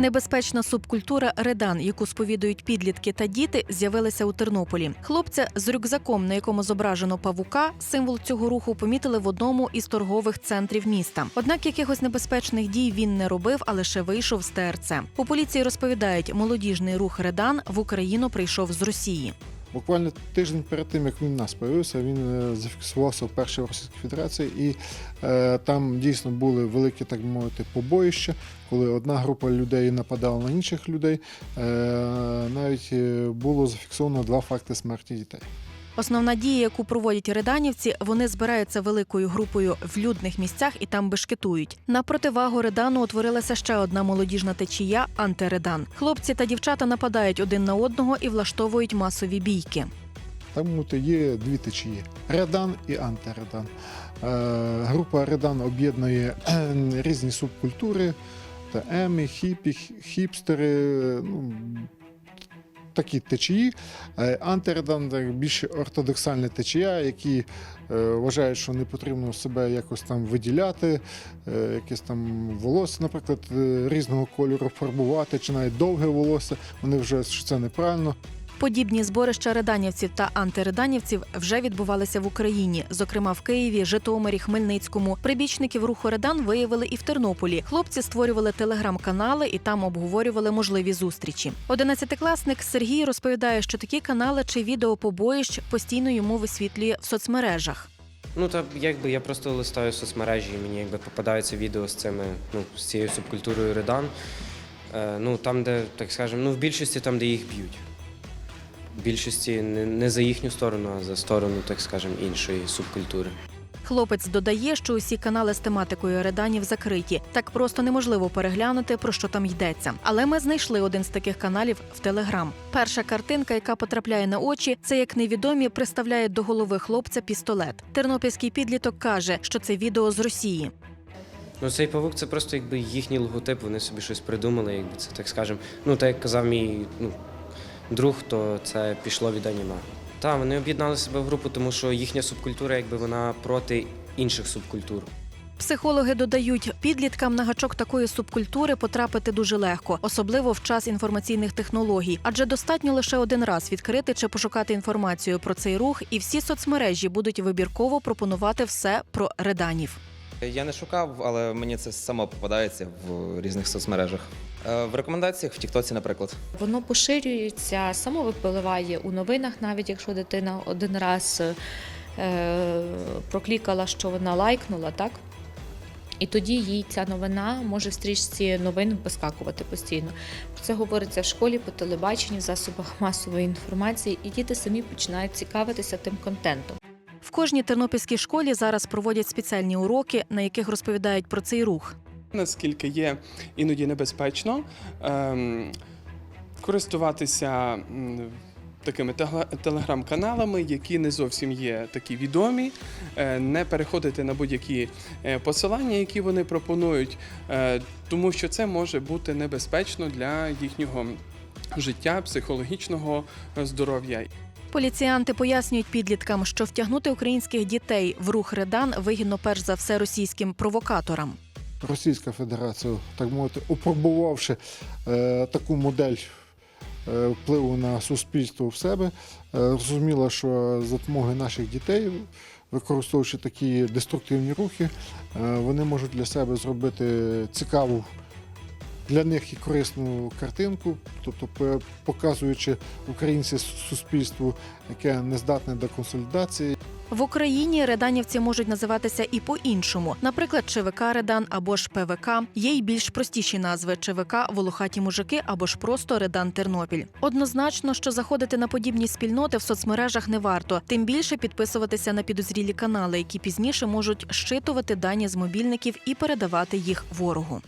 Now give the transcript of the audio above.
Небезпечна субкультура редан, яку сповідують підлітки та діти, з'явилася у Тернополі. Хлопця з рюкзаком, на якому зображено павука, символ цього руху помітили в одному із торгових центрів міста. Однак якихось небезпечних дій він не робив, а лише вийшов з ТРЦ. У поліції розповідають, молодіжний рух редан в Україну прийшов з Росії. Буквально тиждень перед тим, як він у нас появився, він е, зафіксувався в Російській Федерації, і е, там дійсно були великі, так би мовити, побоїща, коли одна група людей нападала на інших людей. Е, навіть е, було зафіксовано два факти смерті дітей. Основна дія, яку проводять реданівці, вони збираються великою групою в людних місцях і там бешкетують. На противагу редану утворилася ще одна молодіжна течія антиредан. Хлопці та дівчата нападають один на одного і влаштовують масові бійки. Би є дві течії: Редан і антиредан. Е, група Редан об'єднує різні субкультури, та емі, хіпі, хіпстери. Ну, Такі течії. Е, Антиредан більш ортодоксальна течія, які е, вважають, що не потрібно себе якось там виділяти, е, якесь там волосся, наприклад, різного кольору фарбувати, чи навіть довге волосся. Вони вже що це неправильно. Подібні зборища реданівців та антиреданівців вже відбувалися в Україні, зокрема в Києві, Житомирі, Хмельницькому. Прибічників руху редан виявили і в Тернополі. Хлопці створювали телеграм-канали і там обговорювали можливі зустрічі. Одинадцятикласник Сергій розповідає, що такі канали чи відео побоїщ постійно йому висвітлює в соцмережах. Ну та якби я просто листаю соцмережі, і мені якби попадаються відео з цими, ну, з цією субкультурою редан. Е, ну там, де, так скажемо, ну в більшості там, де їх б'ють. Більшості не, не за їхню сторону, а за сторону, так скажемо, іншої субкультури. Хлопець додає, що усі канали з тематикою реданів закриті. Так просто неможливо переглянути, про що там йдеться. Але ми знайшли один з таких каналів в Телеграм. Перша картинка, яка потрапляє на очі, це як невідомі приставляють до голови хлопця пістолет. Тернопільський підліток каже, що це відео з Росії. Ну, цей павук це просто якби їхній логотип, вони собі щось придумали, якби це так скажемо. Ну, так як казав мій ну, друг, то це пішло від аніме. Так, вони об'єднали себе в групу, тому що їхня субкультура, якби вона проти інших субкультур. Психологи додають, підліткам на гачок такої субкультури потрапити дуже легко, особливо в час інформаційних технологій, адже достатньо лише один раз відкрити чи пошукати інформацію про цей рух, і всі соцмережі будуть вибірково пропонувати все про реданів. Я не шукав, але мені це само попадається в різних соцмережах. Е, В рекомендаціях в Тіктоці, наприклад. Воно поширюється, само випливає у новинах, навіть якщо дитина один раз е, проклікала, що вона лайкнула, так? І тоді їй ця новина може в стрічці новин вискакувати постійно. Це говориться в школі, по телебаченню, в засобах масової інформації, і діти самі починають цікавитися тим контентом. В кожній тернопільській школі зараз проводять спеціальні уроки, на яких розповідають про цей рух. наскільки є іноді небезпечно ем, користуватися такими теле- телеграм-каналами, які не зовсім є такі відомі, е, не переходити на будь-які е, посилання, які вони пропонують, е, тому що це може бути небезпечно для їхнього життя, психологічного здоров'я. Поліціянти пояснюють підліткам, що втягнути українських дітей в рух редан вигідно перш за все російським провокаторам. Російська Федерація, так мовити, опробувавши е, таку модель е, впливу на суспільство в себе, е, зрозуміла, що за допомогою наших дітей, використовуючи такі деструктивні рухи, е, вони можуть для себе зробити цікаву. Для них і корисну картинку, тобто показуючи українці суспільству, яке не здатне до консолідації, В Україні реданівці можуть називатися і по-іншому, наприклад, ЧВК Редан або ж ПВК. Є й більш простіші назви ЧВК Волохаті мужики або ж просто Редан Тернопіль. Однозначно, що заходити на подібні спільноти в соцмережах не варто, тим більше підписуватися на підозрілі канали, які пізніше можуть щитувати дані з мобільників і передавати їх ворогу.